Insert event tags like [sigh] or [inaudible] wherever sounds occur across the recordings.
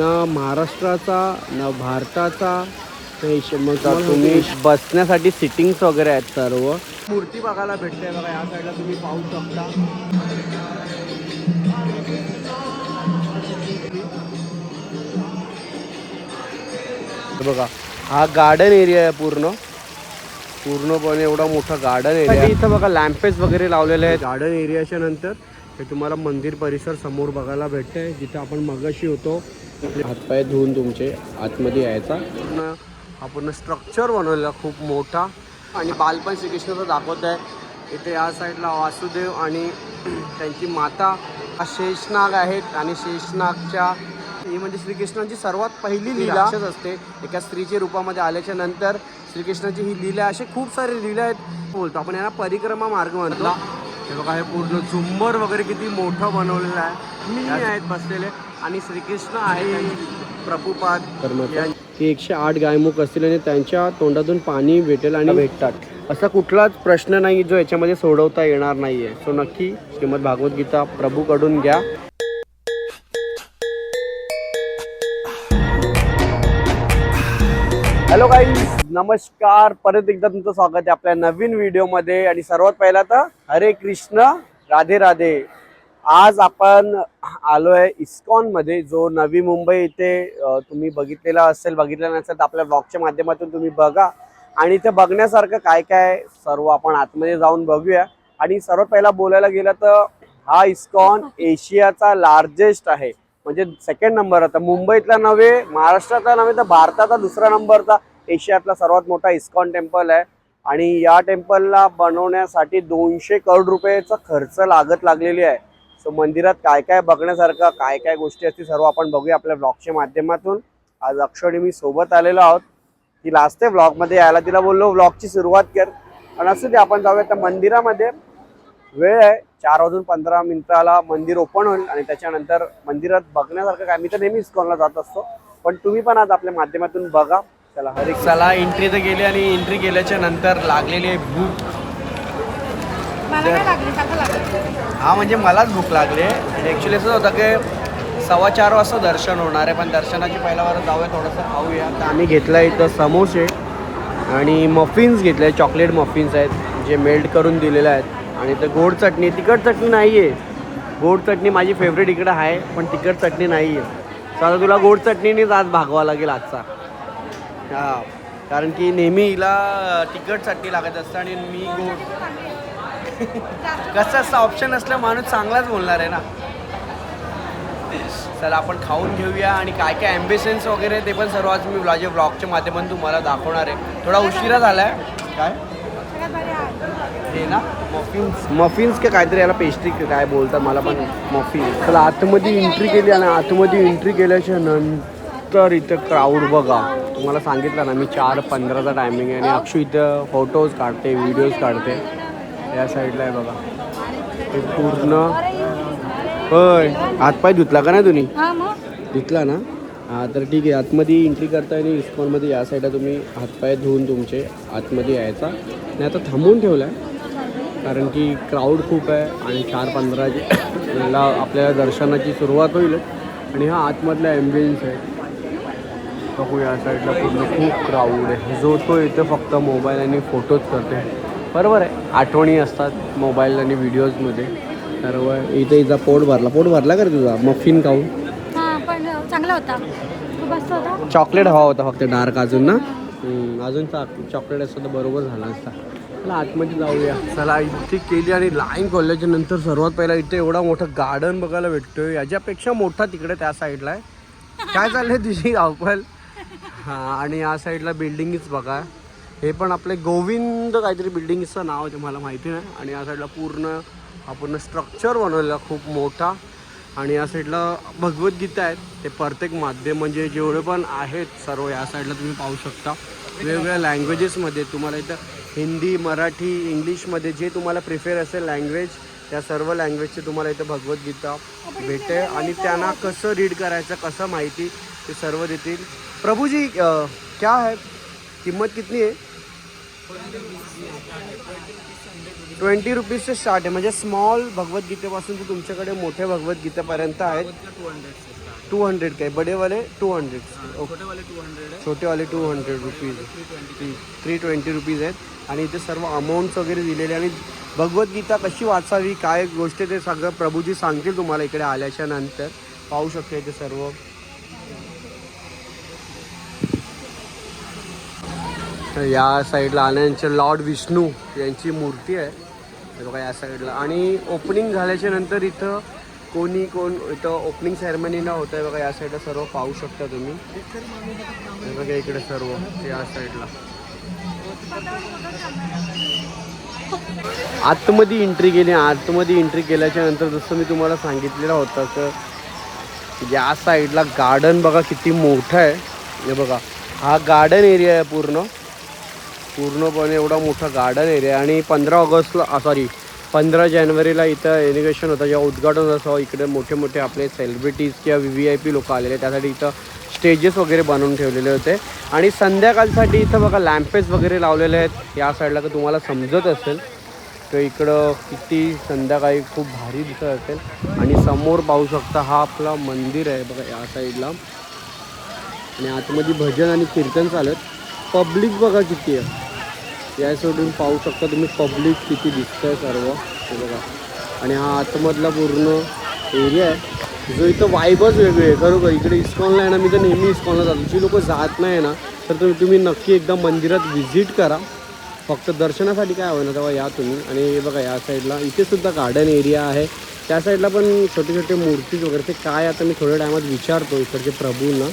न महाराष्ट्राचा न भारताचा तुम्ही बसण्यासाठी सिटिंग्स वगैरे आहेत सर्व. मूर्ती बघायला भेटते बघा या साईडला तुम्ही पाहू शकता. हे बघा हा गार्डन एरिया आहे पूर्ण. पूर्णपणे एवढा मोठा गार्डन एरिया इथं बघा लॅम्पेस वगैरे लावलेले आहेत. गार्डन एरियाच्या नंतर हे तुम्हाला मंदिर परिसर समोर बघायला भेटतंय. जिथे आपण मगाशी होतो. हातपाय धुवून तुमचे आतमध्ये यायचा. पूर्ण पूर्ण स्ट्रक्चर बनवलेला खूप मोठा. आणि बालपण श्रीकृष्णाचं दाखवत आहे. इथे या साईडला वासुदेव आणि त्यांची माता हा शेषनाग आहेत. आणि शेषनागच्या ही म्हणजे श्रीकृष्णाची सर्वात पहिली लीला. असते. एका स्त्रीच्या रूपामध्ये आल्याच्यानंतर श्रीकृष्णाची ही लीला असे खूप सारे लीला आहेत. बोलतो आपण यांना परिक्रमा मार्ग म्हणतो. हे बघा हे पूर्ण झुंबर वगैरे किती मोठं बनवलेलं आहे. मी आहेत बसलेले आणि श्रीकृष्ण आहे. प्रभुपाद की एकशे आठ गायमुख असतील आणि त्यांच्या तोंडातून पाणी भेटेल आणि भेटतात. असा कुठलाच प्रश्न नाही जो याच्यामध्ये सोडवता येणार नाहीये. सो नक्की श्रीमद भागवत गीता प्रभूकडून घ्या. हॅलो काही नमस्कार. परत एकदा तुमचं स्वागत आहे आपल्या नवीन व्हिडिओमध्ये. आणि सर्वात पहिला तर हरे कृष्ण राधे राधे. आज आपण आलो आहे इस्कॉनमध्ये जो नवी मुंबई इथे तुम्ही बघितलेला असेल बघितला नसेल तर आपल्या ब्लॉगच्या माध्यमातून तुम्ही बघा. आणि इथे बघण्यासारखं काय काय सर्व आपण आतमध्ये जाऊन बघूया. आणि सर्वात पहिला बोलायला गेलं तर हा इस्कॉन एशियाचा लार्जेस्ट आहे. म्हणजे सेकंड नंबर आता मुंबईतला नव्हे महाराष्ट्रातला नव्हे तर भारताचा दुसरा नंबरचा एशियातला सर्वात मोठा इस्कॉन टेम्पल आहे. आणि या टेम्पलला बनवण्यासाठी दोनशे करोड रुपयाचा खर्च लागत लागलेली आहे. सो मंदिरात काय काय बघण्यासारखं काय काय गोष्टी असतील सर्व आपण बघूया आपल्या ब्लॉगच्या माध्यमातून. आज अक्षरी मी सोबत आलेलो आहोत. ती लास्ट आहे ब्लॉगमध्ये यायला तिला बोललो ब्लॉगची सुरुवात कर. आणि असू दे आपण जाऊया त्या मंदिरामध्ये. वेळ आहे. चार वाजून पंधरा मिनिटाला मंदिर ओपन होईल आणि त्याच्यानंतर मंदिरात बघण्यासारखं काय? मी तर नेहमी इस्कॉनला जात असतो पण तुम्ही पण आज आपल्या माध्यमातून बघा. चला हरे चला एंट्री तर गेली आणि एंट्री केल्याच्यानंतर लागलेली आहे भूक मला काय लागली सांगा लागली. हा म्हणजे मलाच भूक लागली. आणि ॲक्च्युली असं होतं की सव्वा चार वाजता दर्शन होणार आहे पण दर्शनाची पहिला वार जाऊया थोडंसं खाऊया. तर आम्ही घेतला इथं समोसे आणि मफिन्स घेतले चॉकलेट मफिन्स आहेत जे मेल्ट करून दिलेले आहेत. आणि तर गोड चटणी तिखट चटणी नाही आहे गोड चटणी माझी फेवरेट इकडं आहे पण तिखट चटणी नाही आहे तर आता तुला गोड चटणीनेच आज भागवा लागेल आजचा. हा कारण की नेहमी हिला तिखट चटणी लागत असतं आणि मी गोड. कसं असं ऑप्शन असलं माणूस चांगलाच बोलणार आहे ना. चला आपण खाऊन घेऊया आणि काय काय ॲम्बिशन्स वगैरे ते पण सर्व आज मी माझ्या ब्लॉगच्या माध्यमातून तुम्हाला दाखवणार आहे. थोडा उशिरा झाला आहे काय सगळ्यात भारी आहे हे ना मफिन्स मफिन्स का काहीतरी याला पेस्ट्री काय बोलतात मला पण मफिन्स चला आतमध्ये एंट्री केली आणि आतमध्ये एंट्री केल्याच्यानंतर इथं क्राऊड बघा. तुम्हाला सांगितलं ना मी चार पंधराचा टायमिंग आहे आणि अक्षू इथं फोटोज काढते व्हिडिओज काढते. या साईडला आहे बघा. हे पूर्ण. होय. हातपाय धुतला का नाही तुम्ही? हा मग. धुतला ना? हां तर ठीक आहे. आतमध्ये एंट्री करता आणि इस्कॉनमध्ये या साईडला तुम्ही हातपाय धुवून तुमचे आतमध्ये यायचा. आणि आता थांबवून ठेवला आहे कारण की क्राऊड खूप आहे आणि चार पंधरा ला आपल्याला दर्शनाची सुरुवात होईल. आणि हा आतमधला ॲम्बियन्स आहे. बघू या साईडला पूर्ण खूप क्राऊड आहे. जो तो इथं फक्त मोबाईल आणि फोटोज करते. बरोबर आहे. आठवणी असतात मोबाईल आणि व्हिडिओजमध्ये तर इथं इथं पोट भरला. पोट भरला का रे तुझा? मफिन खाऊन? चांगला होता. खूप मस्त होता. चॉकलेट हवा होता फक्त डार्क अजून ना. हम्म, अजून चॉकलेट असतं तर बरोबर झाला असता. चला आतमध्ये जाऊया. चला इथे केली आणि लाईन खोलल्याच्या नंतर सर्वात पहिला इथे एवढा मोठा गार्डन बघायला भेटतोय. याच्यापेक्षा मोठा तिकडे त्या साईडला आहे. काय चाललंय तुझी धावपल हां आणि या साईडला बिल्डिंगच बघा. हे पण आपले गोविंद काहीतरी बिल्डिंगचं नाव आहे तुम्हाला माहिती नाही आणि या साईडला पूर्ण हा पूर्ण स्ट्रक्चर बनवलेला खूप मोठा. आणि या साईडला भगवद्गीता आहेत. ते प्रत्येक माध्यम म्हणजे जेवढे पण आहेत सर्व या साईडला तुम्ही पाहू शकता. वेगवेगळ्या लँग्वेजेसमध्ये तुम्हाला इथं हिंदी मराठी इंग्लिशमध्ये जे तुम्हाला प्रिफेर असेल लँग्वेज त्या सर्व लँग्वेजचे तुम्हाला इथं भगवद्गीता भेटते. आणि त्यांना कसं रीड करायचं कसं माहिती ते सर्व देतील. प्रभूजी क्या है? किंमत कितनी आहे ट्वेंटी रुपीज से स्टार्ट आहे. म्हणजे स्मॉल भगवद्गीतेपासून ते तुमच्याकडे मोठे भगवद्गीतेपर्यंत आहेत. टू हंड्रेड काय? Two hundred. छोटे वाले टू हंड्रेड है छोटे वाले two hundred rupees. Three twenty rupees आहेत. आणि इथे सर्व अमाऊंट्स वगैरे दिलेले आणि भगवद्गीता कशी वाचावी काय गोष्ट ते सगळं प्रभूजी सांगतील तुम्हाला इकडे आल्याच्यानंतर. पाहू शकता इथे सर्व. या साईडला आल्यानंतर लॉर्ड विष्णू यांची मूर्ती आहे. हे बघा या साईडला आणि ओपनिंग झाल्याच्यानंतर इथं कोणी कोण इथं ओपनिंग सेरेमनीला होतं आहे बघा या साईडला सर्व पाहू शकता तुम्ही. हे बघा इकडे सर्व या साईडला आतमध्ये एंट्री केली आतमध्ये एंट्री केल्याच्यानंतर जसं मी तुम्हाला सांगितलेलं होतं तर या साईडला गार्डन बघा किती मोठं आहे. हे बघा हा गार्डन एरिया आहे पूर्ण. पूर्णपणे एवढा मोठा गार्डन एरिया आहे. आणि पंधरा ऑगस्टला सॉरी पंधरा जानेवारीला इथं एनिगेशन होतं. जेव्हा उद्घाटन असं इकडे मोठे मोठे आपले सेलिब्रिटीज किंवा व्ही व्ही आय पी लोक आलेले त्यासाठी इथं स्टेजेस वगैरे बनवून ठेवलेले होते. आणि संध्याकाळसाठी इथं बघा लॅम्पेस वगैरे लावलेले आहेत. या साईडला तर तुम्हाला समजत असेल. तर इकडं किती संध्याकाळी खूप भारी दिसत असेल. आणि समोर पाहू शकता हा आपला मंदिर आहे बघा या साईडला आणि आतमध्ये भजन आणि कीर्तन चालत पब्लिक बघा किती आहे. या सोडून पाहू शकता तुम्ही पब्लिक किती दिसतंय सर्व. ते बघा. आणि हा आतमधला पूर्ण एरिया आहे. जो इथं वाईबच वेगळी आहे. खरोखर इकडे इस्कॉनला आहे ना मी तर नेहमी इस्कॉनला जातो. जी लोक जात नाही ना तर तुम्ही तुम्ही नक्की एकदा मंदिरात व्हिजिट करा. फक्त दर्शनासाठी काय हवं ना तेव्हा या तुम्ही. आणि हे बघा या साईडला इथे सुद्धा गार्डन एरिया आहे. त्या साईडला पण छोटे छोटे मूर्तीज वगैरे. ते काय आता मी थोड्या टायमात विचारतो इकडचे प्रभूंना.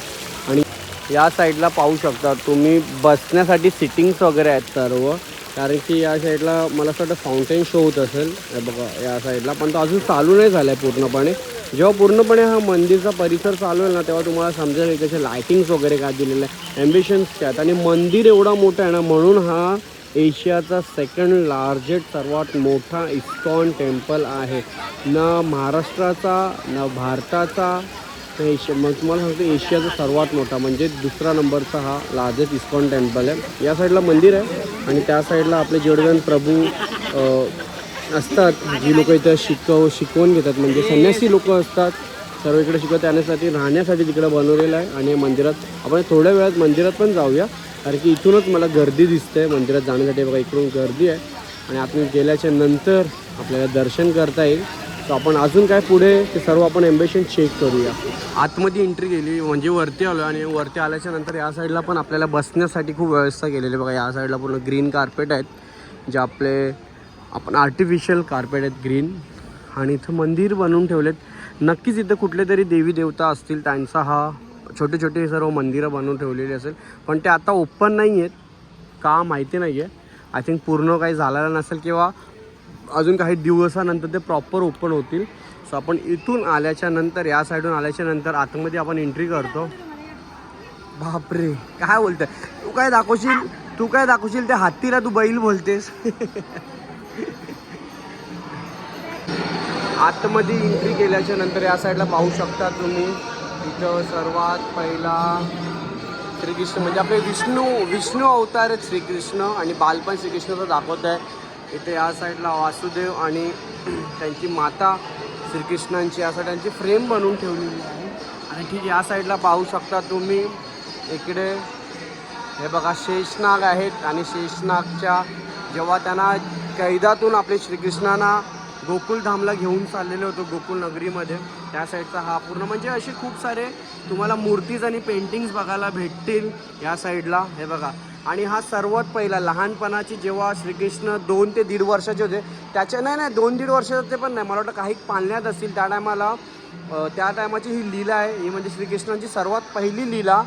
या साईडला पाहू शकता. तुम्ही बसण्यासाठी सिटिंग्स वगैरे आहेत सर्व. कारण की या साईडला मला असं वाटतं फाउंटेन शो होत असेल. बघा या साईडला. पण तो अजून चालू नाही झाला आहे पूर्णपणे. जेव्हा पूर्णपणे हा मंदिरचा परिसर चालू आहे ना तेव्हा तुम्हाला समजेल की त्याचे लायटिंग्स वगैरे काय दिलेलं आहे. ॲम्बिशन्स काय आहेत. आणि मंदिर एवढा मोठा आहे ना म्हणून हा एशियाचा सेकंड लार्जेस्ट सर्वात मोठा इस्कॉन टेम्पल आहे. न महाराष्ट्राचा न भारताचा तर एशिया मग तुम्हाला सांगतो एशियाचा सर्वात मोठा म्हणजे दुसरा नंबरचा हा लार्जेस्ट इस्कॉन टेम्पल आहे. या साईडला मंदिर आहे आणि त्या साईडला आपले जेवढे प्रभू असतात जी लोक इथं शिकव शिकवून घेतात. म्हणजे संन्यासी लोक असतात. सर्व इकडे शिकवत त्यासाठी राहण्यासाठी तिकडं बनवलेलं आहे आणि मंदिरात आपण थोड्या वेळात मंदिरात पण जाऊया. कारण की इथूनच मला गर्दी दिसते मंदिरात जाण्यासाठी. बघा इकडून गर्दी आहे. आणि आपण गेल्याच्यानंतर आपल्याला दर्शन करता येईल. तर आपण अजून काय पुढे ते सर्व आपण एम्बेशन चेक करूया. आतमध्ये एंट्री केली म्हणजे वरती आलो आणि वरती आल्याच्यानंतर या साईडला पण आपल्याला बसण्यासाठी खूप व्यवस्था केलेली आहे. बघा या साईडला पूर्ण ग्रीन कार्पेट आहेत जे आपले आपण आर्टिफिशियल कार्पेट आहेत ग्रीन आणि इथं मंदिर बनवून ठेवलेत. नक्कीच इथं कुठले तरी देवी देवता असतील त्यांचा हा छोटे छोटे सर्व मंदिरं बनवून ठेवलेली असेल. पण ते आता ओपन नाही आहेत का माहिती नाही आहे आय थिंक पूर्ण काही झालेलं नसेल किंवा अजून काही दिवसानंतर ते प्रॉपर ओपन होतील. सो आपण इथून आल्याच्यानंतर या साईडून आल्याच्यानंतर आतमध्ये आपण एंट्री करतो. बापरे काय बोलतोय? तू काय दाखवशील? तू काय दाखवशील? त्या हत्तीला तू बैल बोलतेस. आतमध्ये एंट्री केल्याच्यानंतर या साईडला पाहू शकता तुम्ही. इथं सर्वात पहिला श्रीकृष्ण म्हणजे आपले विष्णू विष्णू अवतार आहेत श्रीकृष्ण आणि बालपण श्रीकृष्णचं दाखवत आहे इथे या साईडला वासुदेव आणि त्यांची माता श्रीकृष्णांची या त्यांची फ्रेम बनवून ठेवलेली आहे. आणि ठीक या साईडला पाहू शकता तुम्ही इकडे हे बघा शेषनाग आहेत. आणि शेषनागच्या जेव्हा त्यांना कैदातून आपले श्रीकृष्णांना गोकुलधामला घेऊन चाललेले होतो गोकुल नगरीमध्ये त्या साईडचा हा पूर्ण. म्हणजे असे खूप सारे तुम्हाला मूर्तीज आणि पेंटिंग्स बघायला भेटतील या साईडला. हे बघा आणि हा सर्वात पहिला लहानपणाची जेव्हा श्रीकृष्ण दोन ते दीड वर्षाचे होते त्याच्या नाही नाही दोन दीड वर्षाचे पण नाही. मला वाटतं काही पाळण्यात असतील. त्या टायमाला त्या टायमाची ही लीला आहे. ही म्हणजे श्रीकृष्णांची सर्वात पहिली लीला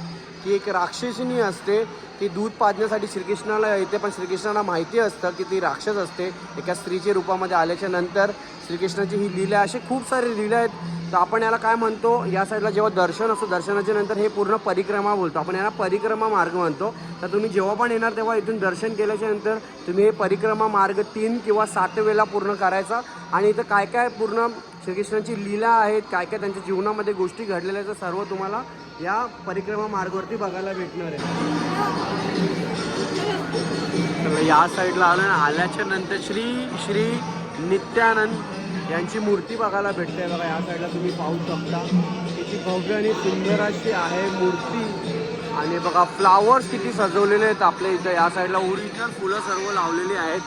की एक राक्षसिनी असते ती दूध पाजण्यासाठी श्रीकृष्णाला येते पण श्रीकृष्णाला माहिती असतं की ती राक्षस असते. एका स्त्रीच्या रूपामध्ये आल्याच्यानंतर श्रीकृष्णाची ही लीला असे खूप सारे लीला आहेत. तर आपण याला काय म्हणतो? या साईडला जेव्हा दर्शन असतं दर्शनाच्या नंतर हे पूर्ण परिक्रमा बोलतो. आपण याला परिक्रमा मार्ग म्हणतो. तर तुम्ही जेव्हा पण येणार तेव्हा इथून दर्शन केल्याच्यानंतर तुम्ही हे परिक्रमा मार्ग तीन किंवा सात वेळेला पूर्ण करायचा. आणि इथं काय काय पूर्ण श्रीकृष्णांची लीला आहेत काय काय त्यांच्या जीवनामध्ये गोष्टी घडलेल्या आहेत सर्व तुम्हाला या परिक्रमा मार्गावरती बघायला भेटणार आहे. या साईडला आलं. आल्याच्यानंतर श्री श्री नित्यानंद यांची मूर्ती बघायला भेटते. बघा या साईडला तुम्ही पाहू शकता. किती भव्य आणि सुंदर अशी आहे मूर्ती. आणि बघा फ्लावर्स किती सजवलेले आहेत आपल्या इथं. या साईडला ओरिजिनल फुलं सर्व लावलेली आहेत.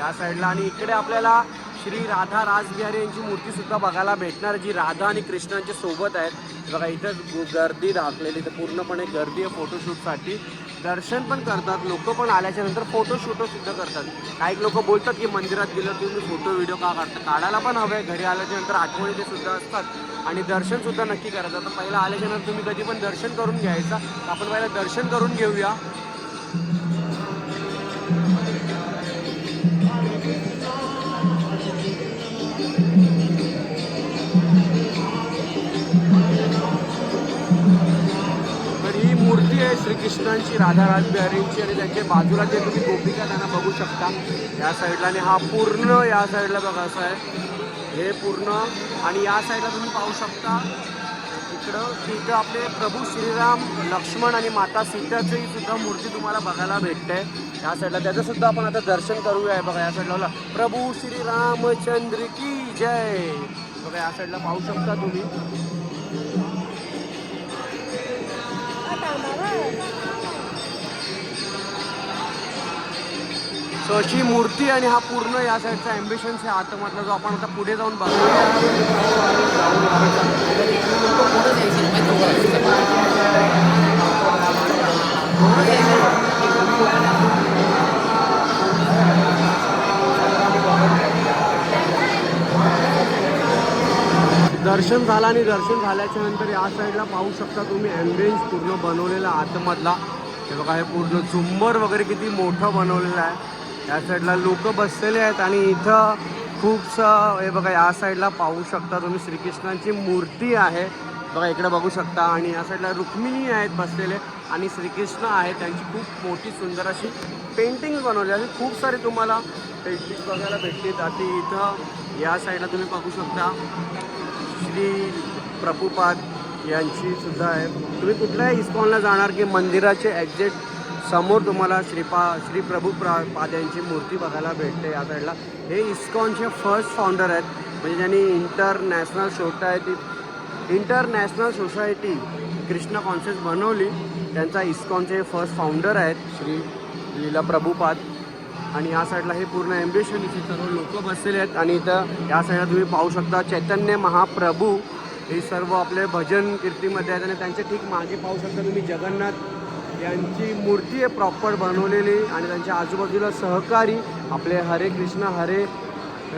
या साईडला आणि इकडे आपल्याला श्री राधा राजबिहारी यांची मूर्ती सुद्धा बघायला भेटणार जी राधा आणि कृष्णांच्या सोबत आहेत. बघा इथं गर्दी राखलेली तर पूर्णपणे गर्दी आहे फोटोशूटसाठी दर्शन पण करतात लोक पण आल्याच्यानंतर फोटोशूट सुद्धा करतात. काही लोक बोलतात की मंदिरात गेलं तुम्ही फोटो व्हिडिओ का काढता? काढायला पण हवे घरी आल्याच्यानंतर आठवणी ते सुद्धा असतात. आणि दर्शन सुद्धा नक्की करायचं. आता पहिला आल्याच्यानंतर तुम्ही कधी पण दर्शन करून घ्यायचं. आपण पहिला दर्शन करून घेऊया. जे श्रीकृष्णांची राधा राजबिहारींची आणि त्यांच्या बाजूला जे तुम्ही गोपिका त्यांना बघू शकता या साईडला आणि हा पूर्ण या साईडला बघा असं आहे. हे पूर्ण. आणि या साईडला तुम्ही पाहू शकता इकडं तिथं आपले प्रभू श्रीराम लक्ष्मण आणि माता सीताची सुद्धा मूर्ती तुम्हाला बघायला भेटते या साईडला त्याचं सुद्धा आपण आता दर्शन करूया बघा या साईडला बोला. प्रभू श्रीरामचंद्र की जय. बघा या साईडला पाहू शकता तुम्ही. सो अशी मूर्ती आणि हा पूर्ण या साईडचा ॲम्बिशन्स आहे आतमधला जो आपण आता पुढे जाऊन बघूया. दर्शन झालं आणि दर्शन झाल्याच्यानंतर या साईडला पाहू शकता तुम्ही ॲम्बियन्स पूर्ण बनवलेला आतमधला. हे बघा हे पूर्ण झुंबर वगैरे किती मोठं बनवलेलं आहे. या साईडला लोक बसलेले आहेत आणि इथं खूपसं हे बघा या साईडला पाहू शकता तुम्ही श्रीकृष्णांची मूर्ती आहे. बघा इकडे बघू शकता. आणि या साईडला रुक्मिणी आहेत बसलेले आणि श्रीकृष्ण आहेत. त्यांची खूप मोठी सुंदर अशी पेंटिंग बनवली आहे. खूप सारे तुम्हाला पेंटिंग बघायला भेटतील. जाते इथं या साईडला तुम्ही बघू शकता. श्री प्रभुपाद यांची सुद्धा आहे. तुम्ही कुठल्याही इस्कॉनला जाणार की मंदिराचे एक्झॅक्ट समोर तुम्हाला श्रीपा श्री प्रभू प्रा पाद यांची मूर्ती बघायला भेटते या साईडला हे इस्कॉनचे फर्स्ट फाउंडर आहेत. म्हणजे ज्यांनी international society international society Krishna conscious बनवली. त्यांचा इस्कॉनचे फर्स्ट फाउंडर आहेत. श्री लीला प्रभुपाद. आणि या साईडला हे पूर्ण ॲम्बिशन इथे सर्व लोक बसलेले आहेत आणि इथं या साईडला तुम्ही पाहू शकता चैतन्य महाप्रभू. हे सर्व आपले भजन कीर्तीमध्ये आहेत आणि त्यांच्या ठीक मागे पाहू शकता तुम्ही जगन्नाथ. यांची मूर्ती आहे प्रॉपर बनवलेली आणि त्यांच्या आजूबाजूला सहकारी आपले हरे कृष्ण हरे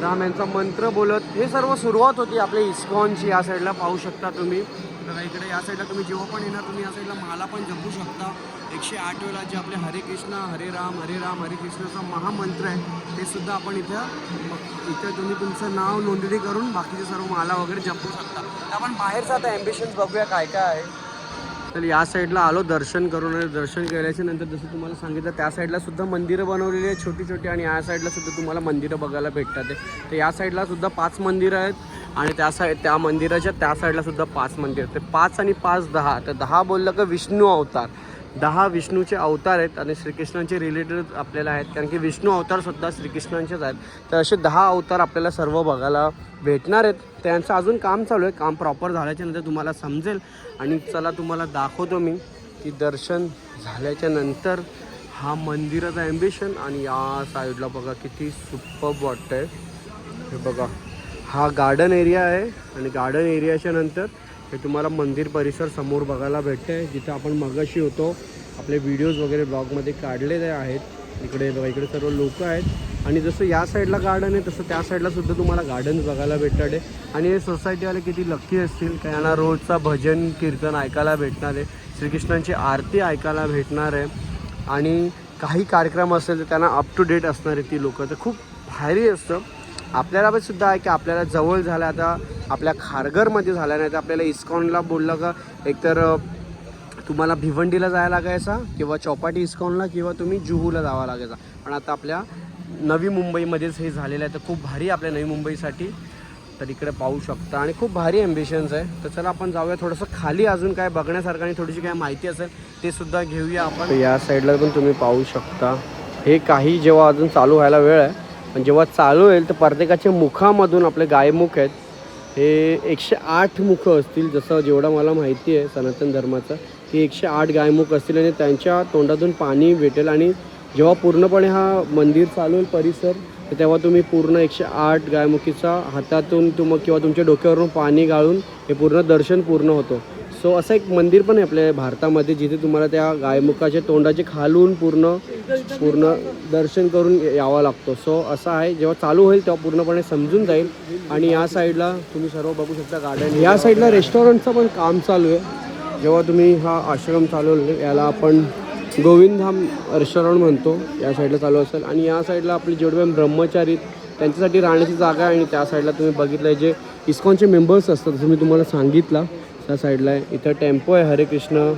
राम यांचा मंत्र बोलत हे सर्व सुरुवात होती आपल्या इस्कॉनची. या साईडला पाहू शकता तुम्ही. बघा इकडे या साईडला तुम्ही जेव्हा पण येणार तुम्ही या साईडला माला पण जपू शकता. एकशे आठ वेळा जे आपले हरे कृष्णा हरे राम हरे राम हरे कृष्णाचा महामंत्र आहे ते सुद्धा आपण इथं इथं तुम्ही तुमचं नाव नोंदणी करून बाकीचे सर्व माला वगैरे जपू शकता. तर आपण बाहेर आता ॲम्बिशन्स बघूया काय काय आहे. तर या साईडला आलो दर्शन करून आणि दर्शन केल्याच्यानंतर जसं तुम्हाला सांगितलं त्या साईडला सुद्धा मंदिरं बनवलेली आहेत छोटी छोटी आणि या साईडला सुद्धा तुम्हाला मंदिरं बघायला भेटतात. तर या साईडला सुद्धा पाच मंदिरं आहेत आणि त्या साईड त्या मंदिराच्या त्या साईडला सुद्धा पाच मंदिर आहेत. ते पाच आणि पाच दहा. तर दहा बोललं का विष्णू अवतार. दहा विष्णूचे अवतार आहेत आणि श्रीकृष्णांचे रिलेटेड आपल्याला आहेत. कारण की विष्णू अवतारसुद्धा श्रीकृष्णांचेच आहेत. तर असे दहा अवतार आपल्याला सर्व बघायला भेटणार आहेत. त्यांचं अजून काम चालू आहे. काम प्रॉपर झाल्याच्यानंतर तुम्हाला समजेल. आणि चला तुम्हाला दाखवतो मी की दर्शन झाल्याच्यानंतर हा मंदिराचा ॲम्बिशन आणि या साईडला बघा किती सुपब वाटतं हे बघा. हा गार्डन एरिया आहे. आणि गार्डन एरियाच्या नंतर हे तुम्हाला मंदिर परिसर समोर बघायला भेटतं आहे जिथं आपण मगाशी होतो. आपले व्हिडिओज वगैरे ब्लॉगमध्ये काढलेले आहेत. इकडे बघा इकडे सर्व लोक आहेत. आणि जसं या साईडला गार्डन आहे तसं त्या साईडला सुद्धा तुम्हाला गार्डन्स बघायला भेटणार. आहे आणि हे सोसायटीवाले किती लक्की असतील. का यांना रोजचा भजन कीर्तन ऐकायला भेटणार आहे. श्रीकृष्णांची आरती ऐकायला भेटणार आहे. आणि काही कार्यक्रम असेल तर त्यांना अप टू डेट असणारे ती लोकं. तर खूप भारी असतं. आपल्याला पण सुद्धा आहे की आपल्याला जवळ झालं आता आपल्या खारघरमध्ये झालं नाही तर आपल्याला इस्कॉनला बोललं का? एकतर तुम्हाला भिवंडीला जायला लागायचा किंवा चौपाटी इस्कॉनला किंवा तुम्ही जुहूला जावं लागायचा. पण आता आपल्या नवी मुंबईमध्येच हे झालेलं आहे. तर खूप भारी आपल्या नवी मुंबईसाठी. तर इकडे पाहू शकता. आणि खूप भारी ॲम्बिशन्स आहे. तर चला आपण जाऊया थोडंसं खाली अजून काय बघण्यासारखं आणि थोडीशी काय माहिती असेल ते सुद्धा घेऊया आपण. या साईडला पण तुम्ही पाहू शकता. हे काही जेव्हा अजून चालू व्हायला वेळ आहे पण जेव्हा चालू होईल तर प्रत्येकाच्या मुखामधून आपले गायमुख आहेत. हे एकशे आठ मुखं असतील जसं जेवढं मला माहिती आहे सनातन धर्माचं की एकशे आठ गायमुख असतील आणि त्यांच्या तोंडातून पाणी भेटेल. आणि जेव्हा पूर्णपणे हा मंदिर चालू होईल परिसर तर तेव्हा तुम्ही पूर्ण एकशे आठ गायमुखीचा हातातून तुम किंवा तुमच्या डोक्यावरून पाणी गाळून हे पूर्ण दर्शन पूर्ण होतं. सो असं एक मंदिर पण आहे आपल्या भारतामध्ये जिथे तुम्हाला त्या गायमुखाच्या तोंडाचे खालून पूर्ण पूर्ण दर्शन करून यावं लागतो. सो असं आहे जेव्हा चालू होईल तेव्हा पूर्णपणे समजून जाईल. आणि या साईडला तुम्ही सर्व बघू शकता गार्डन. या साईडला रेस्टॉरंटचं पण काम चालू आहे. जेव्हा तुम्ही हा आश्रम चालवले याला आपण गोविंदधाम रेस्टॉरंट म्हणतो. या साईडला चालू असेल. आणि या साईडला आपले जेवढे ब्रह्मचारी त्यांच्यासाठी राहण्याची जागा आहे. आणि त्या साईडला तुम्ही बघितलं जे इस्कॉनचे मेंबर्स असतात जसं मी तुम्हाला सांगितलं. त्या साईडला आहे. इथं टेम्पो आहे हरे कृष्ण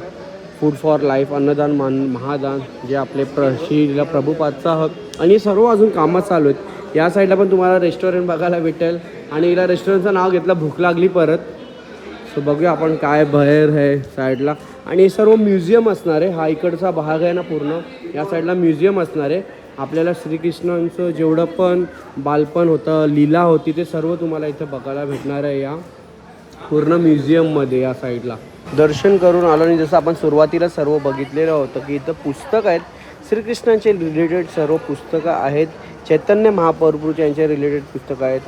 फूड फॉर लाईफ अन्नदान मान महादान जे आपले प्र श्रीला प्रभुपादचा हक आणि सर्व अजून कामं चालू आहेत. या साईडला पण तुम्हाला रेस्टॉरंट बघायला भेटेल. आणि हिला रेस्टॉरंटचं नाव घेतलं भूक लागली परत. सो बघूया आपण काय बाहेर आहे साईडला. आणि हे सर्व म्युझियम असणार आहे. हा इकडचा भाग आहे ना पूर्ण. या साईडला म्युझियम असणार आहे. आपल्याला श्रीकृष्णांचं जेवढं पण बालपण होतं लीला होती ते सर्व तुम्हाला इथं बघायला भेटणार आहे या. पूर्ण म्युझियममध्ये या साईडला दर्शन करून आलो आणि जसं आपण सुरुवातीला सर्व बघितलेलं होतं की इथं पुस्तक आहेत. श्रीकृष्णांचे रिलेटेड सर्व पुस्तकं आहेत. चैतन्य महाप्रभूचे यांचे रिलेटेड पुस्तकं आहेत.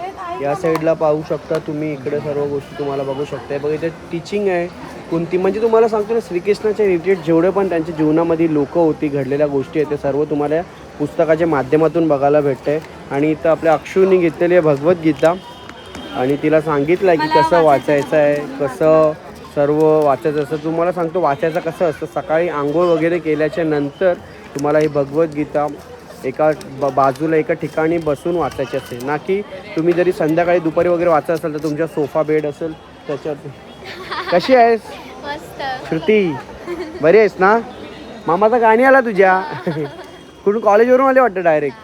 या साईडला पाहू शकता तुम्ही. इकडे सर्व गोष्टी तुम्हाला बघू शकता बघा इथे टीचिंग आहे. कोणती? म्हणजे तुम्हाला सांगतो ना श्रीकृष्णाच्या रिलेटेड जेवढे पण त्यांच्या जीवनामध्ये लोकं होती घडलेल्या गोष्टी आहेत ते सर्व तुम्हाला पुस्तकाच्या माध्यमातून बघायला भेटते आणि इथं आपल्या अक्षूनी घेतलेली आहे भगवद्गीता. आणि तिला सांगितलं आहे की कसं वाचायचं आहे कसं सर्व वाचायचं असतं तुम्हाला सांगतो वाचायचं कसं असतं सकाळी आंघोळ वगैरे केल्याच्यानंतर तुम्हाला ही भगवद्गीता एका ब बाजूला एका ठिकाणी बसून वाचायची असते. ना की तुम्ही जरी संध्याकाळी दुपारी वगैरे वाचत असाल तर तुमच्या सोफा बेड असेल त्याच्यात. कशी आहेस? श्रुती बरी आहेस ना? मामाचा गाणी आला तुझ्या. [laughs] कुठून कॉलेजवरून आले वाटतं डायरेक्ट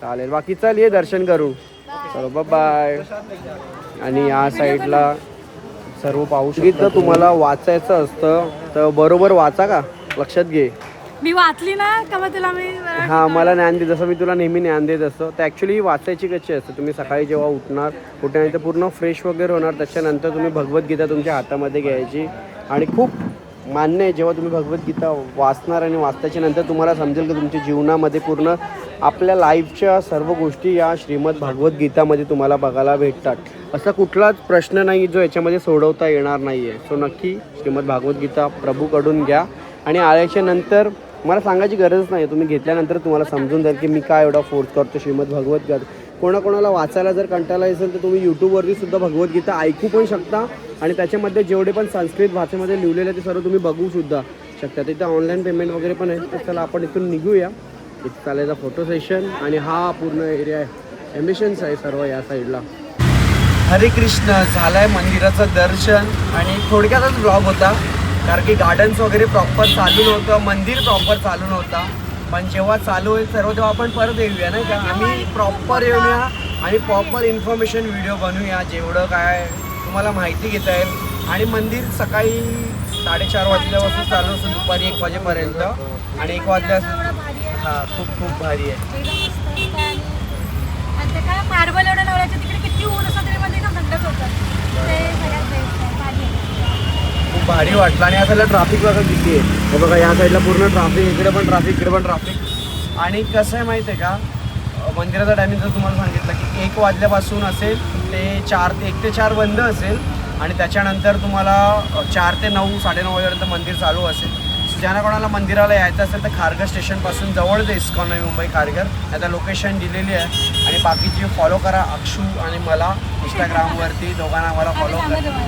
चालेल बाकी चल ये दर्शन करू चलो बाय आणि या साईडला सर्व पाहू शकता तुम्हाला वाचायचं असतं तर बरोबर वाचा का? लक्षात घे. मी वाचली ना तेव्हा तुला मी हा मला ज्ञान दे. जसं मी तुला नेहमी ज्ञान देत असतो तर ॲक्च्युली वाचायची कशी असते? तुम्ही सकाळी जेव्हा उठणार उठल्यानंतर पूर्ण फ्रेश वगैरे होणार. त्याच्यानंतर तुम्ही भगवद्गीता तुमच्या हातामध्ये घ्यायची. आणि खूप मान्य आहे जेव्हा तुम्ही भगवद्गीता वाचणार आणि वाचताच्या नंतर तुम्हाला समजेल की तुमच्या जीवनामध्ये पूर्ण आपल्या लाईफच्या सर्व गोष्टी या श्रीमद भगवद्गीतामध्ये तुम्हाला बघायला भेटतात. असा कुठलाच प्रश्न नाही जो याच्यामध्ये सोडवता येणार नाही आहे सो नक्की श्रीमद भागवद्गीता प्रभूकडून घ्या. आणि आल्याच्यानंतर मला सांगायची गरज नाही. तुम्ही घेतल्यानंतर तुम्हाला समजून जाईल की मी काय एवढा फोर्स करतो श्रीमद भगवद्गीता कोणाकोणाला वाचायला जर कंटाळा असेल तर तुम्ही यूट्यूबवरती सुद्धा भगवद्गीता ऐकू पण शकता. आणि त्याच्यामध्ये जेवढे पण संस्कृत भाषेमध्ये लिहिलेले ते सर्व तुम्ही बघू सुद्धा शकता. तिथे ऑनलाईन पेमेंट वगैरे पण आहे तर चला आपण इथून निघूया. इथं चालायचा फोटो सेशन आणि हा पूर्ण एरिया आहे. एम्बिशन्स आहे सर्व या साईडला हरे कृष्ण झालाय मंदिराचं दर्शन आणि थोडक्यातच ब्लॉग होता. कारण की गार्डन्स वगैरे प्रॉपर चालू नव्हतं मंदिर प्रॉपर चालू नव्हता. पण जेव्हा चालू होईल सर्व तेव्हा आपण परत येऊया नाही का? आम्ही प्रॉपर येऊया आणि प्रॉपर इन्फॉर्मेशन व्हिडिओ बनवूया जेवढं काय तुम्हाला माहिती घेता येईल. आणि मंदिर सकाळी साडेचार वाजल्यापासून चालू असतं दुपारी एक वाजेपर्यंत. आणि एक वाजल्या हां खूप खूप भारी आहे. खूप भारी वाटलं. आणि या साईडला ट्राफिक बघा किती आहे. हे बघा या साईडला पूर्ण ट्राफिक इकडे पण ट्राफिक इकडे पण ट्राफिक आणि कसं आहे माहिती आहे का मंदिराचा टायमिंग जर तुम्हाला सांगितलं एक वाजल्यापासून असेल ते चार ते एक ते चार बंद असेल आणि त्याच्यानंतर तुम्हाला चार ते नऊ साडेनऊ वाजेपर्यंत मंदिर चालू असेल. ज्यांना कोणाला मंदिराला यायचं असेल तर खारघर स्टेशनपासून जवळच इस्कॉन नवी मुंबई खारघर. आता लोकेशन दिलेली आहे आणि बाकीची फॉलो करा अक्षू आणि मला इंस्टाग्रामवरती दोघांना मला फॉलो करा.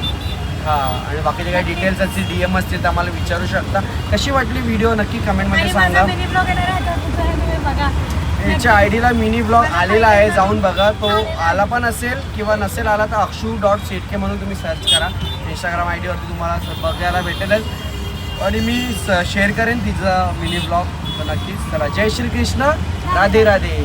हा आणि बाकीचे काही डिटेल्स असतील डी एम असतील तर आम्हाला विचारू शकता. कशी वाटली व्हिडिओ नक्की कमेंटमध्ये सांगा. याच्या आय डीला मिनी ब्लॉग आलेला आहे जाऊन बघा. तो आला पण असेल किंवा नसेल आला तर अक्षू डॉट शेटके म्हणून तुम्ही सर्च करा. इंस्टाग्राम आय डीवरती तुम्हाला बघायला भेटेलच. आणि मी शेअर करेन तिचा मिनी ब्लॉग. तर नक्कीच चला. जय श्री कृष्ण राधे राधे.